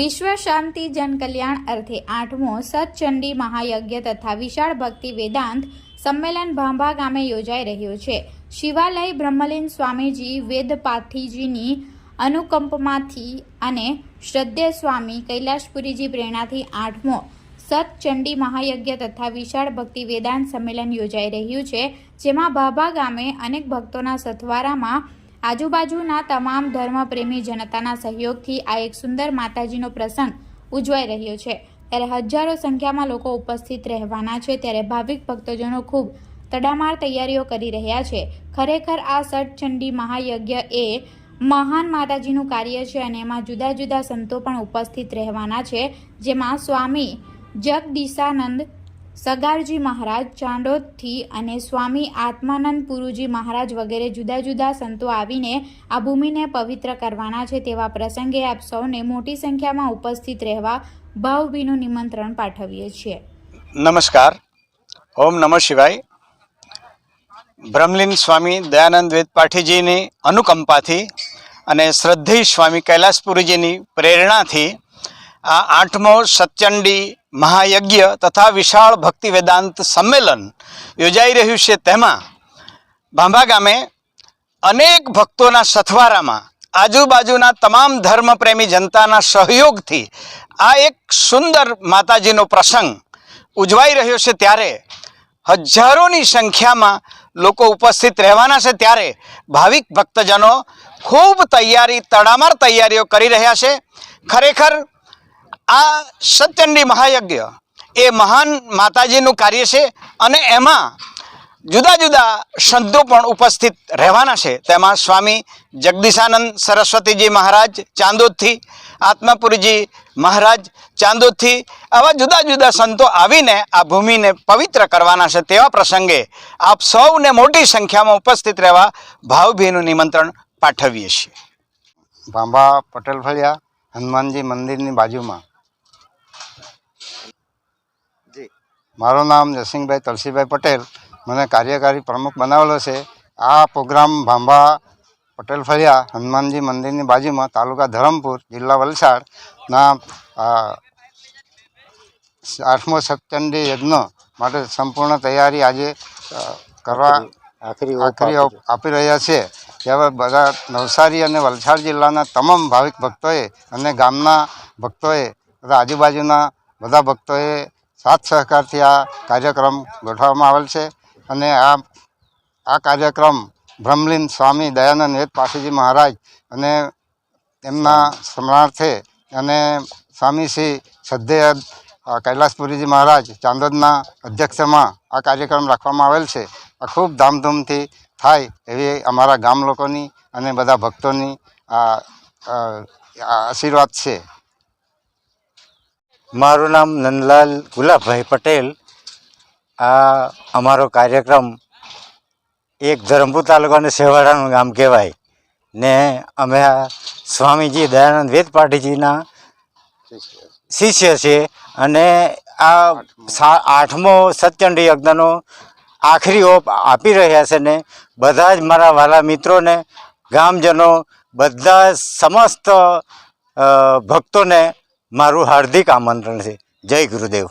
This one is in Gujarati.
વિશ્વ શાંતિ જનકલ્યાણ અર્થે આઠમો સતચંડી મહાયજ્ઞ તથા વિશાળ ભક્તિ વેદાંત સંમેલન ભાંભા ગામે યોજાઈ રહ્યો છે. શિવાલય બ્રહ્મલીન સ્વામીજી વેદ પાઠીજીની અનુકંપમાંથી અને શ્રદ્ધે સ્વામી કૈલાશપુરીજી પ્રેરણાથી આઠમો સતચંડી મહાયજ્ઞ તથા વિશાળ ભક્તિ વેદાંત સંમેલન યોજાઈ રહ્યું છે, જેમાં ભાભા ગામે અનેક ભક્તોના સથવારામાં આજુબાજુના તમામ ધર્મપ્રેમી જનતાના સહયોગથી આ એક સુંદર માતાજીનો પ્રસંગ ઉજવાઈ રહ્યો છે. ત્યારે હજારો સંખ્યામાં લોકો ઉપસ્થિત રહેવાના છે. ત્યારે ભાવિક ભક્તજનો ખૂબ તડામાર તૈયારીઓ કરી રહ્યા છે. ખરેખર આ સટચંડી મહાયજ્ઞ એ મહાન માતાજીનું કાર્ય છે અને એમાં જુદા જુદા સંતો પણ ઉપસ્થિત રહેવાના છે. જેમાં સ્વામી જગદીશાનંદ સગારજી મહારાજ, ચાંડોદથી અને સ્વામી આત્માનંદ પુરુજી મહારાજ વગેરે જુદા જુદા સંતો આવીને આ ભૂમિને પવિત્ર કરવાના છે તેવા પ્રસંગે આપ સૌને મોટી સંખ્યામાં ઉપસ્થિત રહેવા ભાવભીનું નિમંત્રણ પાઠવીએ છીએ. નમસ્કાર. ઓમ નમઃ શિવાય. બ્રહ્મલીન સ્વામી દયાનંદ વેદ પાઠીજીની અનુકંપાથી અને શ્રદ્ધેય સ્વામી કૈલાસપુરીજીની પ્રેરણાથી આ આઠમો સત્યંડી મહાયજ્ઞ તથા વિશાળ ભક્તિ વેદાંત સંમેલન યોજાઈ રહ્યું છે તેમાં ભાંભા ગામે અનેક ભક્તોના સથવારામાં આજુબાજુના તમામ ધર્મપ્રેમી જનતાના સહયોગથી આ એક સુંદર માતાજીનો પ્રસંગ ઉજવાઈ રહ્યો છે ત્યારે હજારોની સંખ્યામાં લોકો ઉપસ્થિત રહેવાના છે ત્યારે ભાવિક ભક્તજનો ખૂબ તૈયારી, તડામાર તૈયારીઓ કરી રહ્યા છે. ખરેખર આ સત્યંડી મહાયજ્ઞ એ મહાન માતાજીનું કાર્ય છે અને એમાં જુદા જુદા સંતો પણ ઉપસ્થિત રહેવાના છે. તેમાં સ્વામી જગદીશાનંદ સરસ્વતીજી મહારાજ, ચાંદોદથી આત્માપુરીજી મહારાજ, ચાંદોદથી આવા જુદા જુદા સંતો આવીને આ ભૂમિને પવિત્ર કરવાના છે. તેવા પ્રસંગે આપ સૌને મોટી સંખ્યામાં ઉપસ્થિત રહેવા ભાવભીનું નિમંત્રણ પાઠવીએ છીએ. ભાંભા પટેલ ફળિયા હનુમાનજી મંદિરની બાજુમાં મારું નામ નરસિંહભાઈ તલસીભાઈ પટેલ. મને કાર્યકારી પ્રમુખ બનાવેલો છે. આ પ્રોગ્રામ ભાંભા પટેલ ફળિયા હનુમાનજી મંદિરની બાજુમાં તાલુકા ધરમપુર જિલ્લા વલસાડના આઠમો સપ્તંડી યજ્ઞ માટે સંપૂર્ણ તૈયારી આજે કરવા આખરી આપી રહ્યા છે. ત્યારે બધા નવસારી અને વલસાડ જિલ્લાના તમામ ભાવિક ભક્તોએ અને ગામના ભક્તોએ તથા આજુબાજુના બધા ભક્તોએ સાથ સહકારથી આ કાર્યક્રમ ગોઠવવામાં આવેલ છે અને આ આ કાર્યક્રમ બ્રહ્મલીન સ્વામી દયાનંદ વેદ પાસીજી મહારાજ અને એમના સ્મરણાર્થે અને સ્વામી શ્રી શ્રદ્ધેય કૈલાસપુરીજી મહારાજ ચાંદોદના અધ્યક્ષમાં આ કાર્યક્રમ રાખવામાં આવેલ છે. આ ખૂબ ધામધૂમથી થાય એવી અમારા ગામ લોકોની અને બધા ભક્તોની આ આશીર્વાદ છે. મારું નામ નંદલાલ ગુલાબભાઈ પટેલ. આ અમારો કાર્યક્રમ એક ધરમપુર તાલુકાનું સેવાડાનું ગામ કહેવાય. ને અમે આ સ્વામીજી દયાનંદ વેદ પાટીજીના શિષ્ય છે અને આ આઠમો સત્યંડી યજ્ઞનો આખરી ઓપ આપી રહ્યા છે ને બધા જ મારા વાલા મિત્રોને, ગામજનો, બધા સમસ્ત ભક્તોને મારું હાર્દિક આમંત્રણ છે. જય ગુરુદેવ.